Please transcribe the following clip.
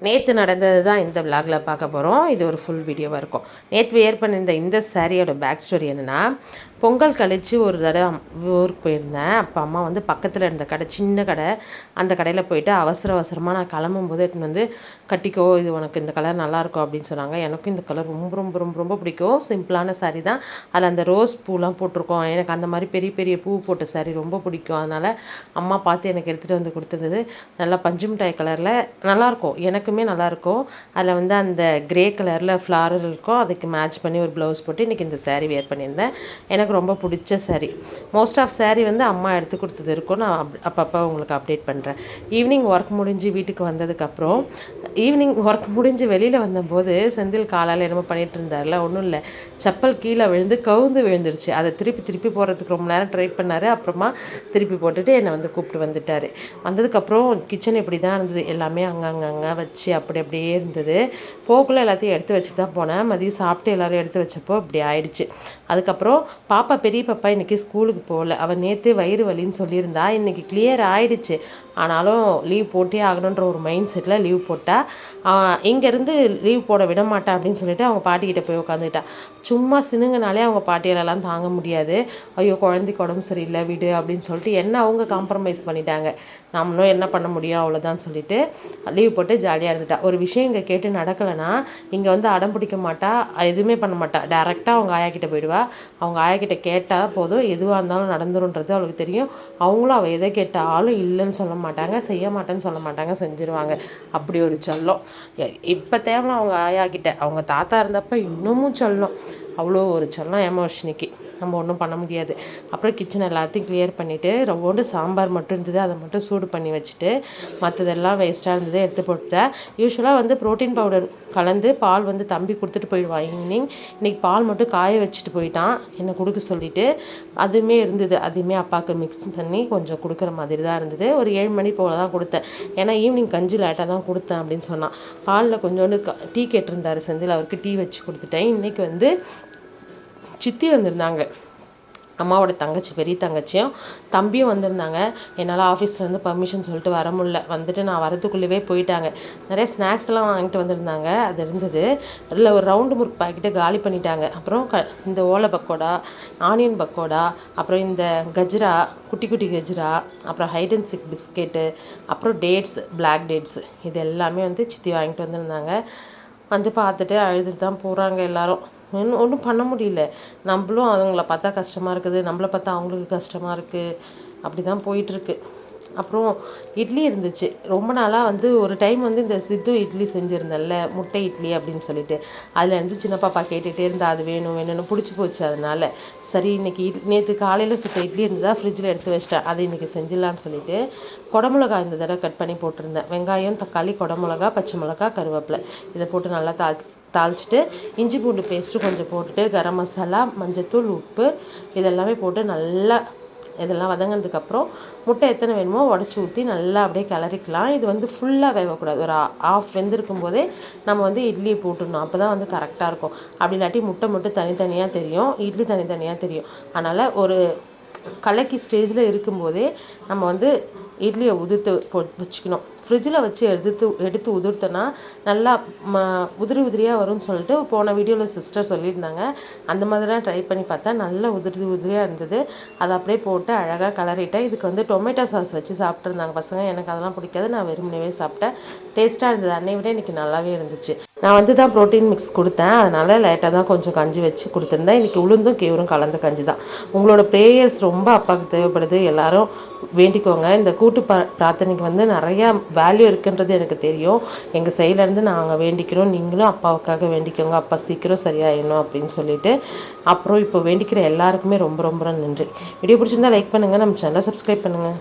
நேற்று நடந்தது தான் இந்த விலாகில் பார்க்க போகிறோம் இது ஒரு ஃபுல் வீடியோவாக இருக்கும். நேற்று வியர் பண்ணியிருந்த இந்த சாரியோட பேக் ஸ்டோரி என்னென்னா பொங்கல் கழித்து ஒரு தடவை ஊருக்கு போயிருந்தேன். அப்போ அம்மா வந்து பக்கத்தில் இருந்த கடை சின்ன கடை அந்த கடையில் போயிட்டு அவசர அவசரமாக நான் கிளம்பும்போது எடுத்துன்னு வந்து கட்டிக்கோ இது உனக்கு இந்த கலர் நல்லாயிருக்கும் அப்படின்னு சொன்னாங்க. எனக்கும் இந்த கலர் ரொம்ப ரொம்ப ரொம்ப ரொம்ப பிடிக்கும். சிம்பிளான சாரீ தான். அதில் அந்த ரோஸ் பூலாம் போட்டிருக்கோம். எனக்கு அந்த மாதிரி பெரிய பெரிய பூ போட்ட சாரீ ரொம்ப பிடிக்கும். அதனால் அம்மா பார்த்து எனக்கு எடுத்துகிட்டு வந்து கொடுத்துருந்தது நல்லா பஞ்சு மிட்டாய் கலரில் நல்லாயிருக்கும் எனக்குமே நல்லாயிருக்கும் அதில் வந்து அந்த கிரே கலரில் ஃப்ளாரல் இருக்கும். அதுக்கு மேட்ச் பண்ணி ஒரு ப்ளவுஸ் போட்டு இன்றைக்கி இந்த சாரீ வேர் பண்ணியிருந்தேன். எனக்கு எனக்கு ரொம்ப பிடிச்ச சாரீ மோஸ்ட் ஆஃப் சாரீ வந்து அம்மா எடுத்து கொடுத்தது இருக்கும். நான் அப்பப்போ உங்களுக்கு அப்டேட் பண்ணுறேன் ஈவினிங் ஒர்க் முடிஞ்சு வீட்டுக்கு வந்ததுக்கப்புறம் ஈவினிங் ஒர்க் முடிஞ்சு வெளியில் வந்தபோது செந்தில் காலால் என்னமோ பண்ணிகிட்டு இருந்தார்ல ஒன்றும் இல்லை. செப்பல் கீழே விழுந்து கவுந்து விழுந்துருச்சு. அதை திருப்பி திருப்பி போகிறதுக்கு ரொம்ப நேரம் ட்ரை பண்ணார். அப்புறமா திருப்பி போட்டுட்டு என்னை வந்து கூப்பிட்டு வந்துட்டார். வந்ததுக்கப்புறம் கிச்சன் இப்படி தான் இருந்தது. எல்லாமே அங்கங்கங்க வச்சு அப்படி அப்படியே இருந்தது. போக்குள்ளே எல்லாத்தையும் எடுத்து வச்சுட்டு தான் போனேன். மதியம் சாப்பிட்டு எல்லோரும் எடுத்து வச்சப்போ இப்படி ஆயிடுச்சு. அதுக்கப்புறம் பாப்பா பெரிய பாப்பா இன்றைக்கி ஸ்கூலுக்கு போகல. அவள் நேற்று வயிறு வலின்னு சொல்லியிருந்தா. இன்றைக்கி கிளியர் ஆகிடுச்சு ஆனாலும் லீவ் போட்டே ஆகணுன்ற ஒரு மைண்ட் செட்டில் லீவ் போட்டால் இங்கேருந்து லீவ் போட விட மாட்டா அப்படின்னு சொல்லிட்டு அவங்க பாட்டிக்கிட்ட போய் உட்காந்துக்கிட்டா சும்மா சினுங்கனாலே அவங்க பாட்டியாலெல்லாம் தாங்க முடியாது. ஐயோ குழந்தைக்கு உடம்பு சரியில்லை வீடு அப்படின்னு சொல்லிட்டு என்ன அவங்க காம்ப்ரமைஸ் பண்ணிட்டாங்க. நம்மளும் என்ன பண்ண முடியும்? அவ்வளோதான் சொல்லிட்டு லீவ் போட்டு ஜாலியாக இருந்துட்டா. ஒரு விஷயம் இங்கே கேட்டு நடக்கலைன்னா இங்கே வந்து அடம் பிடிக்க மாட்டா எதுவுமே பண்ண மாட்டா. டேரெக்டாக அவங்க ஆயா கிட்டே போயிடுவா. அவங்க ஆயா கிட்ட கேட்டால் போதும் எதுவாக இருந்தாலும் நடந்துருன்றது அவளுக்கு தெரியும். அவங்களும் அவள் எதை கேட்டாலும் இல்லைன்னு சொல்ல மாட்டாங்க செய்ய மாட்டேன்னு சொல்ல மாட்டாங்க செஞ்சுருவாங்க. அப்படி ஒரு சொல்லம். இப்போ தேவை அவங்க ஆயா கிட்ட அவங்க தாத்தா இருந்தப்போ இன்னமும் சொல்லும். அவ்வளோ ஒரு சொல்லம் எமோஷனிக்கு நம்ம ஒன்றும் பண்ண முடியாது. அப்புறம் கிச்சன் எல்லாத்தையும் கிளியர் பண்ணிவிட்டு ரொம்போண்டு சாம்பார் மட்டும் இருந்தது அதை மட்டும் சூடு பண்ணி வச்சுட்டு மற்றதெல்லாம் வேஸ்ட்டாக இருந்தது எடுத்து போட்டுட்டேன். யூஸ்வலாக வந்து ப்ரோட்டீன் பவுடர் கலந்து பால் வந்து தம்பி கொடுத்துட்டு போயிடுவான் ஈவினிங் இன்றைக்கி பால் மட்டும் காய வச்சுட்டு போயிட்டான். என்னை கொடுக்க சொல்லிவிட்டு அதுவுமே இருந்தது. அதுவுமே அப்பாவுக்கு மிக்ஸ் பண்ணி கொஞ்சம் கொடுக்குற மாதிரி தான் இருந்தது. ஒரு ஏழு மணி போல் தான் கொடுத்தேன். ஏன்னா ஈவினிங் கஞ்சி லேட்டாக தான் கொடுத்தேன் அப்படின்னு சொன்னான். பாலில் கொஞ்சோண்டு டீ கேட்டிருந்தாரு செந்தில் அவருக்கு டீ வச்சு கொடுத்துட்டேன். இன்றைக்கி வந்து சித்தி வந்திருந்தாங்க. அம்மாவோட தங்கச்சி பெரிய தங்கச்சியும் தம்பியும் வந்திருந்தாங்க. என்னால் ஆஃபீஸ்லேருந்து பர்மிஷன் சொல்லிட்டு வர முடில வந்துட்டு நான் வரதுக்குள்ளேயே போயிட்டாங்க. நிறைய ஸ்நாக்ஸ்லாம் வாங்கிட்டு வந்திருந்தாங்க. அது இருந்தது. அதில் ஒரு ரவுண்டு முறுக்கு பாக்கெட்டை காலி பண்ணிட்டாங்க. அப்புறம் க இந்த ஓலை பக்கோடா ஆனியன் பக்கோடா அப்புறம் இந்த கஜ்ரா குட்டி குட்டி கஜ்ரா அப்புறம் ஹைட் அண்ட் சிக் பிஸ்கெட்டு அப்புறம் டேட்ஸ் பிளாக் டேட்ஸ் இது எல்லாமே வந்து சித்தி வாங்கிட்டு வந்திருந்தாங்க. வந்து பார்த்துட்டு அழுதுட்டு தான் போகிறாங்க எல்லோரும். ஒன்றும் ஒன்றும் பண்ண முடியல. நம்மளும் அவங்கள பார்த்தா கஷ்டமாக இருக்குது நம்மளை பார்த்தா அவங்களுக்கு கஷ்டமாக இருக்குது அப்படி தான் போயிட்டுருக்கு. அப்புறம் இட்லி இருந்துச்சு. ரொம்ப நாளாக வந்து ஒரு டைம் வந்து இந்த சித்து இட்லி செஞ்சுருந்தேன்ல முட்டை இட்லி அப்படின்னு சொல்லிட்டு. அதில் இருந்து சின்ன பாப்பா கேட்டுகிட்டே இருந்தால் அது வேணும் வேணும்னு பிடிச்சி போச்சு அதனால். சரி இன்றைக்கி இட் நேற்று காலையில் சுட்ட இட்லி இருந்ததா ஃப்ரிட்ஜில் எடுத்து வச்சிட்டேன். அதை இன்றைக்கி செஞ்சிடலான்னு சொல்லிட்டு குடமிளகா இந்த தடவை கட் பண்ணி போட்டிருந்தேன். வெங்காயம் தக்காளி குடமிளகா பச்சை மிளகா கருவேப்பிலை. இதை போட்டு நல்லா தா தாளிச்சிட்டு இஞ்சி பூண்டு பேஸ்ட்டு கொஞ்சம் போட்டுட்டு கரம் மசாலா மஞ்சத்தூள் உப்பு இதெல்லாமே போட்டு நல்லா இதெல்லாம் வதங்கினதுக்கப்புறம் முட்டை எத்தனை வேணுமோ உடச்சி ஊற்றி நல்லா அப்படியே கிளறிக்கலாம். இது வந்து ஃபுல்லாக வேகக்கூடாது. ஒரு ஆஃப் வெந்திருக்கும் போதே நம்ம வந்து இட்லியை போட்டுடணும். அப்போ தான் வந்து கரெக்டாக இருக்கும். அப்படி இல்லாட்டி முட்டை மட்டும் தனித்தனியாக தெரியும். இட்லி தனித்தனியாக தெரியும். அதனால் ஒரு கலக்கி ஸ்டேஜில் இருக்கும்போதே நம்ம வந்து இட்லியை உதிர்த்து போ வச்சுக்கணும். ஃப்ரிட்ஜில் வச்சு எடுத்து எடுத்து உதிர்த்தோன்னா நல்லா ம உதிரி உதிரியாக வரும்னு சொல்லிட்டு போன வீடியோவில் சிஸ்டர் சொல்லியிருந்தாங்க. அந்த மாதிரிலாம் ட்ரை பண்ணி பார்த்தா நல்லா உதிரி உதிரியாக இருந்தது. அதை அப்படியே போட்டு அழகாக கலரிட்டேன் இதுக்கு வந்து டொமேட்டோ சாஸ் வச்சு சாப்பிட்ருந்தாங்க பசங்க. எனக்கு அதெல்லாம் பிடிக்காது. நான் வெறுமனவே சாப்பிட்டேன். டேஸ்ட்டாக இருந்தது. அன்னை விட இன்றைக்கி நல்லாவே இருந்துச்சு. நான் வந்து தான் ப்ரோட்டீன் மிக்ஸ் கொடுத்தேன். அதனால் லைட்டாக தான் கொஞ்சம் கஞ்சி வச்சு கொடுத்துருந்தேன். இன்றைக்கி உளுந்தும் கேவரும் கலந்த கஞ்சி தான். உங்களோட ப்ரேயர்ஸ் ரொம்ப அப்பாவுக்கு தேவைப்படுது. எல்லாரும் வேண்டிக்கோங்க. இந்த கூட்டு பிரார்த்தனைக்கு வந்து நிறையா வேல்யூ இருக்குன்றது எனக்கு தெரியும். எங்கள் சைட்லேருந்து நாங்கள் வேண்டிக்கிறோம். நீங்களும் அப்பாவுக்காக வேண்டிக்கோங்க. அப்பா சீக்கிரம் சரியாயிடணும் அப்படின்னு சொல்லிட்டு. அப்புறம் இப்போ வேண்டிக்கிற எல்லாருக்குமே ரொம்ப ரொம்ப நன்றி. வீடியோ பிடிச்சிருந்தா லைக் பண்ணுங்கள் நம்ம சேனலை சப்ஸ்கிரைப் பண்ணுங்கள்